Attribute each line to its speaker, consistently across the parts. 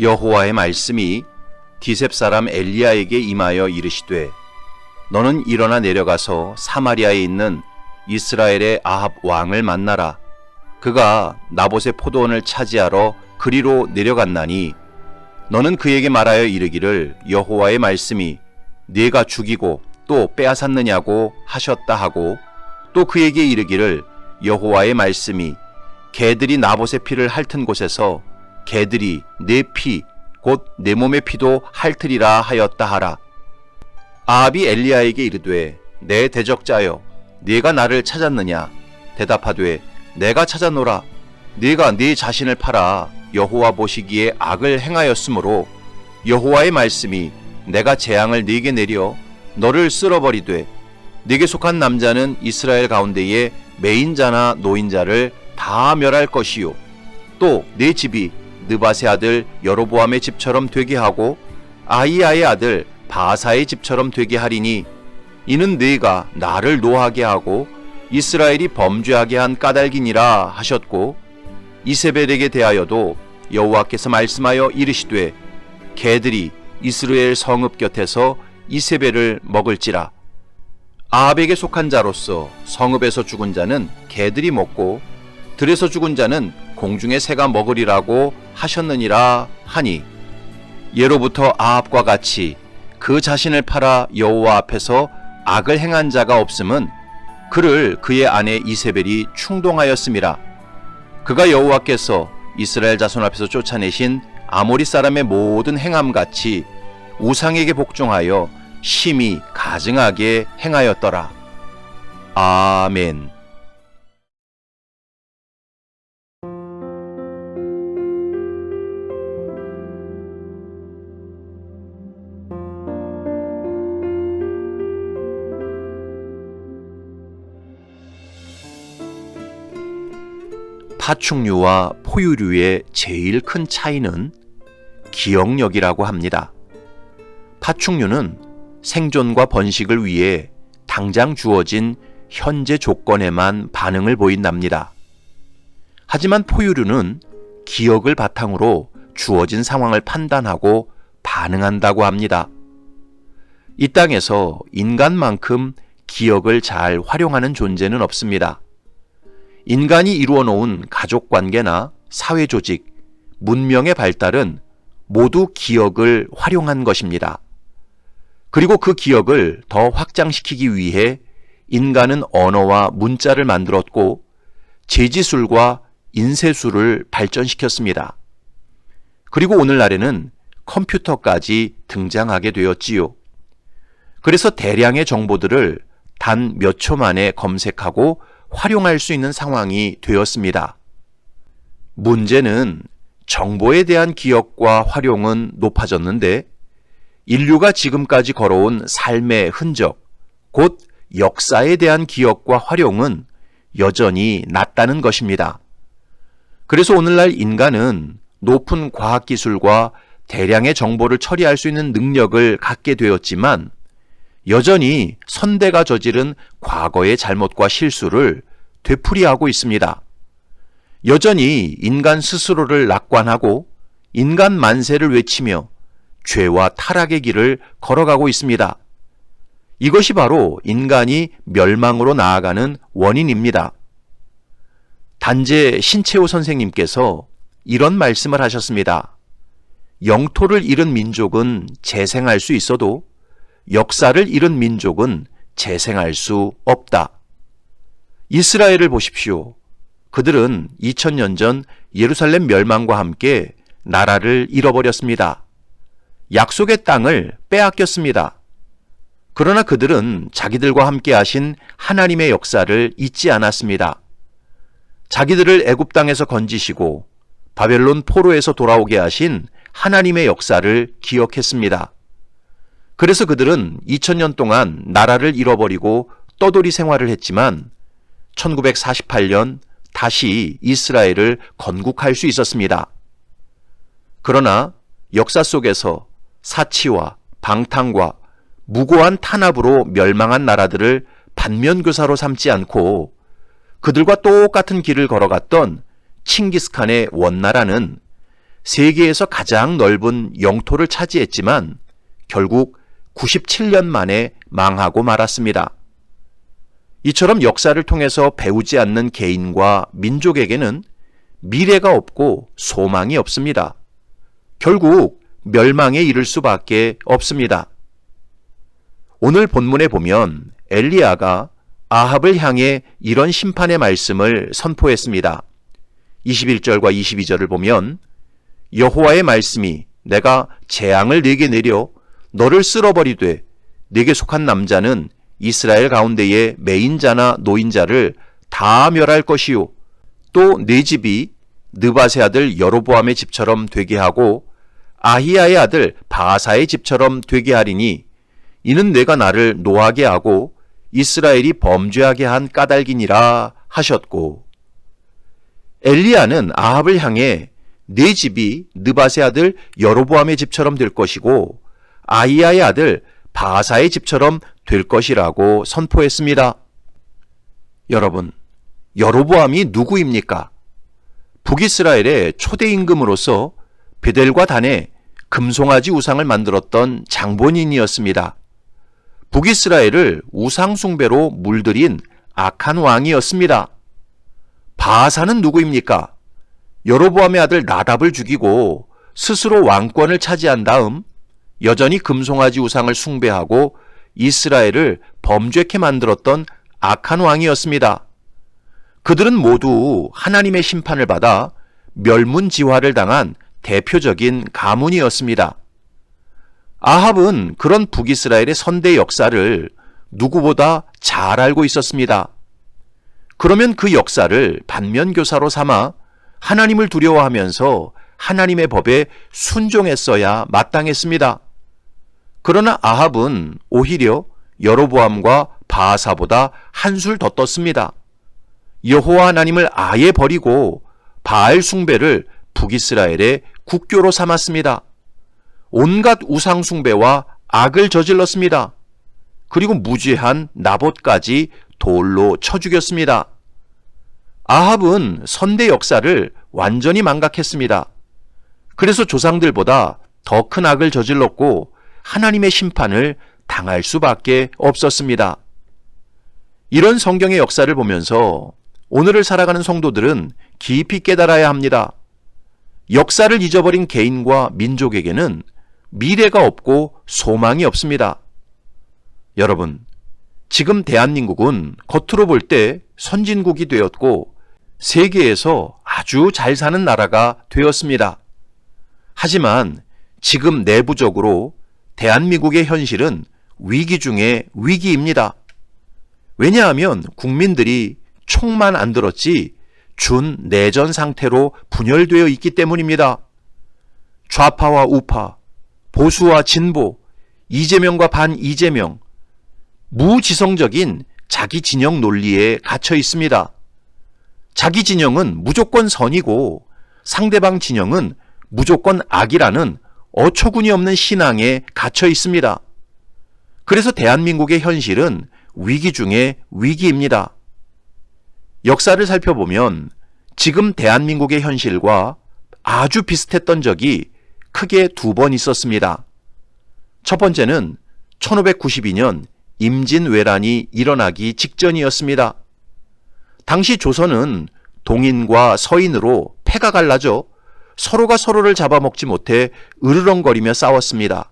Speaker 1: 여호와의 말씀이 디셉 사람 엘리야에게 임하여 이르시되 너는 일어나 내려가서 사마리아에 있는 이스라엘의 아합 왕을 만나라. 그가 나봇의 포도원을 차지하러 그리로 내려갔나니 너는 그에게 말하여 이르기를 여호와의 말씀이 네가 죽이고 또 빼앗았느냐고 하셨다 하고 또 그에게 이르기를 여호와의 말씀이 개들이 나봇의 피를 핥은 곳에서 개들이 내 피 곧 내 몸의 피도 핥으리라 하였다 하라. 아합이 엘리야에게 이르되 내 대적자여 네가 나를 찾았느냐? 대답하되 내가 찾아노라. 네가 네 자신을 팔아 여호와 보시기에 악을 행하였으므로 여호와의 말씀이 내가 재앙을 네게 내려 너를 쓸어버리되 네게 속한 남자는 이스라엘 가운데에 매인자나 노인자를 다 멸할 것이요. 또 네 집이 느바세 아들 여로보암의 집처럼 되게 하고 아이야의 아들 바사의 집처럼 되게 하리니 이는 네가 나를 노하게 하고 이스라엘이 범죄하게 한 까닭이니라 하셨고 이세벨에게 대하여도 여호와께서 말씀하여 이르시되 개들이 이스라엘 성읍 곁에서 이세벨을 먹을지라. 아합에게 속한 자로서 성읍에서 죽은 자는 개들이 먹고 들에서 죽은 자는 공중의 새가 먹으리라고 하셨느니라 하니 예로부터 아합과 같이 그 자신을 팔아 여호와 앞에서 악을 행한 자가 없음은 그를 그의 아내 이세벨이 충동하였음이라 그가 여호와께서 이스라엘 자손 앞에서 쫓아내신 아모리 사람의 모든 행함 같이 우상에게 복종하여 심히 가증하게 행하였더라. 아멘. 파충류와 포유류의 제일 큰 차이는 기억력이라고 합니다. 파충류는 생존과 번식을 위해 당장 주어진 현재 조건에만 반응을 보인답니다. 하지만 포유류는 기억을 바탕으로 주어진 상황을 판단하고 반응한다고 합니다. 이 땅에서 인간만큼 기억을 잘 활용하는 존재는 없습니다. 인간이 이루어 놓은 가족 관계나 사회 조직, 문명의 발달은 모두 기억을 활용한 것입니다. 그리고 그 기억을 더 확장시키기 위해 인간은 언어와 문자를 만들었고 재지술과 인쇄술을 발전시켰습니다. 그리고 오늘날에는 컴퓨터까지 등장하게 되었지요. 그래서 대량의 정보들을 단 몇 초 만에 검색하고 활용할 수 있는 상황이 되었습니다. 문제는 정보에 대한 기억과 활용은 높아졌는데 인류가 지금까지 걸어온 삶의 흔적, 곧 역사에 대한 기억과 활용은 여전히 낮다는 것입니다. 그래서 오늘날 인간은 높은 과학기술과 대량의 정보를 처리할 수 있는 능력을 갖게 되었지만 여전히 선대가 저지른 과거의 잘못과 실수를 되풀이하고 있습니다. 여전히 인간 스스로를 낙관하고 인간 만세를 외치며 죄와 타락의 길을 걸어가고 있습니다. 이것이 바로 인간이 멸망으로 나아가는 원인입니다. 단재 신채호 선생님께서 이런 말씀을 하셨습니다. 영토를 잃은 민족은 재생할 수 있어도 역사를 잃은 민족은 재생할 수 없다. 이스라엘을 보십시오. 그들은 2000년 전 예루살렘 멸망과 함께 나라를 잃어버렸습니다. 약속의 땅을 빼앗겼습니다. 그러나 그들은 자기들과 함께 하신 하나님의 역사를 잊지 않았습니다. 자기들을 애굽 땅에서 건지시고 바벨론 포로에서 돌아오게 하신 하나님의 역사를 기억했습니다. 그래서 그들은 2000년 동안 나라를 잃어버리고 떠돌이 생활을 했지만 1948년 다시 이스라엘을 건국할 수 있었습니다. 그러나 역사 속에서 사치와 방탕과 무고한 탄압으로 멸망한 나라들을 반면교사로 삼지 않고 그들과 똑같은 길을 걸어갔던 칭기스칸의 원나라는 세계에서 가장 넓은 영토를 차지했지만 결국 97년 만에 망하고 말았습니다. 이처럼 역사를 통해서 배우지 않는 개인과 민족에게는 미래가 없고 소망이 없습니다. 결국 멸망에 이를 수밖에 없습니다. 오늘 본문에 보면 엘리야가 아합을 향해 이런 심판의 말씀을 선포했습니다. 21절과 22절을 보면 여호와의 말씀이 내가 재앙을 네게 내려 너를 쓸어버리되 네게 속한 남자는 이스라엘 가운데의 매인자나 노인자를 다 멸할 것이요. 또네 집이 느바세 아들 여로보암의 집처럼 되게 하고 아히야의 아들 바사의 집처럼 되게 하리니 이는 내가 나를 노하게 하고 이스라엘이 범죄하게 한 까닭이니라 하셨고. 엘리야는 아합을 향해 네 집이 느바세 아들 여로보암의 집처럼 될 것이고 아이야의 아들 바사의 집처럼 될 것이라고 선포했습니다. 여러분, 여로보암이 누구입니까? 북이스라엘의 초대 임금으로서 베델과 단에 금송아지 우상을 만들었던 장본인이었습니다. 북이스라엘을 우상숭배로 물들인 악한 왕이었습니다. 바사는 누구입니까? 여로보암의 아들 나답을 죽이고 스스로 왕권을 차지한 다음 여전히 금송아지 우상을 숭배하고 이스라엘을 범죄케 만들었던 악한 왕이었습니다. 그들은 모두 하나님의 심판을 받아 멸문지화를 당한 대표적인 가문이었습니다. 아합은 그런 북이스라엘의 선대 역사를 누구보다 잘 알고 있었습니다. 그러면 그 역사를 반면교사로 삼아 하나님을 두려워하면서 하나님의 법에 순종했어야 마땅했습니다. 그러나 아합은 오히려 여로보암과 바하사보다 한술 더 떴습니다. 여호와 하나님을 아예 버리고 바알 숭배를 북이스라엘의 국교로 삼았습니다. 온갖 우상 숭배와 악을 저질렀습니다. 그리고 무죄한 나봇까지 돌로 쳐 죽였습니다. 아합은 선대 역사를 완전히 망각했습니다. 그래서 조상들보다 더 큰 악을 저질렀고 하나님의 심판을 당할 수밖에 없었습니다. 이런 성경의 역사를 보면서 오늘을 살아가는 성도들은 깊이 깨달아야 합니다. 역사를 잊어버린 개인과 민족에게는 미래가 없고 소망이 없습니다. 여러분, 지금 대한민국은 겉으로 볼 때 선진국이 되었고 세계에서 아주 잘 사는 나라가 되었습니다. 하지만 지금 내부적으로 대한민국의 현실은 위기 중에 위기입니다. 왜냐하면 국민들이 총만 안 들었지 준 내전 상태로 분열되어 있기 때문입니다. 좌파와 우파, 보수와 진보, 이재명과 반 이재명, 무지성적인 자기 진영 논리에 갇혀 있습니다. 자기 진영은 무조건 선이고 상대방 진영은 무조건 악이라는 어처구니 없는 신앙에 갇혀 있습니다. 그래서 대한민국의 현실은 위기 중에 위기입니다. 역사를 살펴보면 지금 대한민국의 현실과 아주 비슷했던 적이 크게 두 번 있었습니다. 첫 번째는 1592년 임진왜란이 일어나기 직전이었습니다. 당시 조선은 동인과 서인으로 패가 갈라져 서로가 서로를 잡아먹지 못해 으르렁거리며 싸웠습니다.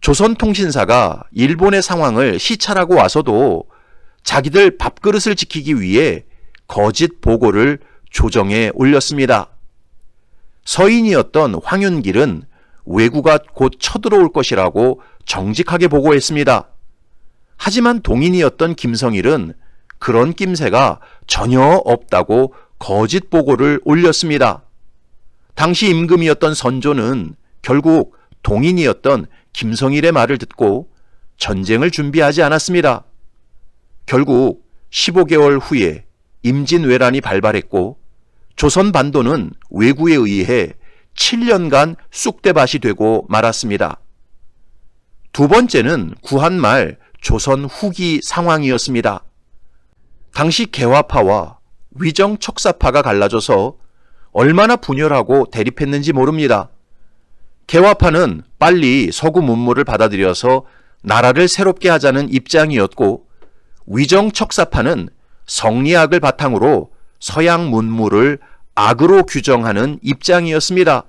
Speaker 1: 조선통신사가 일본의 상황을 시찰하고 와서도 자기들 밥그릇을 지키기 위해 거짓 보고를 조정에 올렸습니다. 서인이었던 황윤길은 왜구가 곧 쳐들어올 것이라고 정직하게 보고했습니다. 하지만 동인이었던 김성일은 그런 낌새가 전혀 없다고 거짓 보고를 올렸습니다. 당시 임금이었던 선조는 결국 동인이었던 김성일의 말을 듣고 전쟁을 준비하지 않았습니다. 결국 15개월 후에 임진왜란이 발발했고 조선 반도는 왜구에 의해 7년간 쑥대밭이 되고 말았습니다. 두 번째는 구한 말 조선 후기 상황이었습니다. 당시 개화파와 위정 척사파가 갈라져서 얼마나 분열하고 대립했는지 모릅니다. 개화파는 빨리 서구 문물을 받아들여서 나라를 새롭게 하자는 입장이었고 위정 척사파는 성리학을 바탕으로 서양 문물을 악으로 규정하는 입장이었습니다.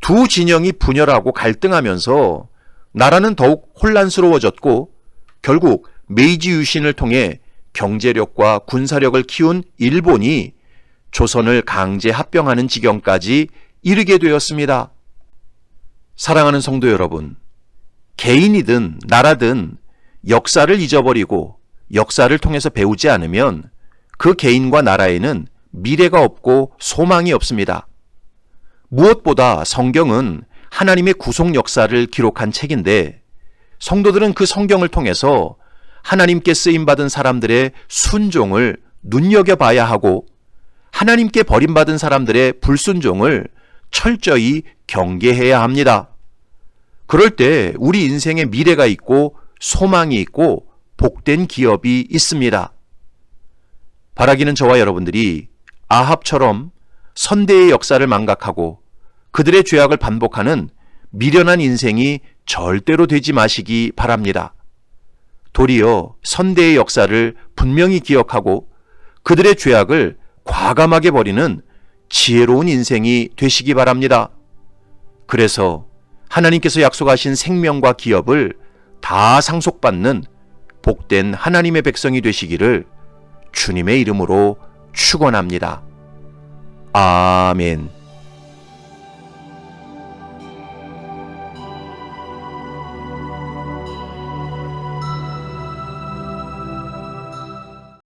Speaker 1: 두 진영이 분열하고 갈등하면서 나라는 더욱 혼란스러워졌고 결국 메이지 유신을 통해 경제력과 군사력을 키운 일본이 조선을 강제 합병하는 지경까지 이르게 되었습니다. 사랑하는 성도 여러분, 개인이든 나라든 역사를 잊어버리고 역사를 통해서 배우지 않으면 그 개인과 나라에는 미래가 없고 소망이 없습니다. 무엇보다 성경은 하나님의 구속 역사를 기록한 책인데 성도들은 그 성경을 통해서 하나님께 쓰임 받은 사람들의 순종을 눈여겨봐야 하고 하나님께 버림받은 사람들의 불순종을 철저히 경계해야 합니다. 그럴 때 우리 인생에 미래가 있고 소망이 있고 복된 기업이 있습니다. 바라기는 저와 여러분들이 아합처럼 선대의 역사를 망각하고 그들의 죄악을 반복하는 미련한 인생이 절대로 되지 마시기 바랍니다. 도리어 선대의 역사를 분명히 기억하고 그들의 죄악을 과감하게 버리는 지혜로운 인생이 되시기 바랍니다. 그래서 하나님께서 약속하신 생명과 기업을 다 상속받는 복된 하나님의 백성이 되시기를 주님의 이름으로 축원합니다. 아멘.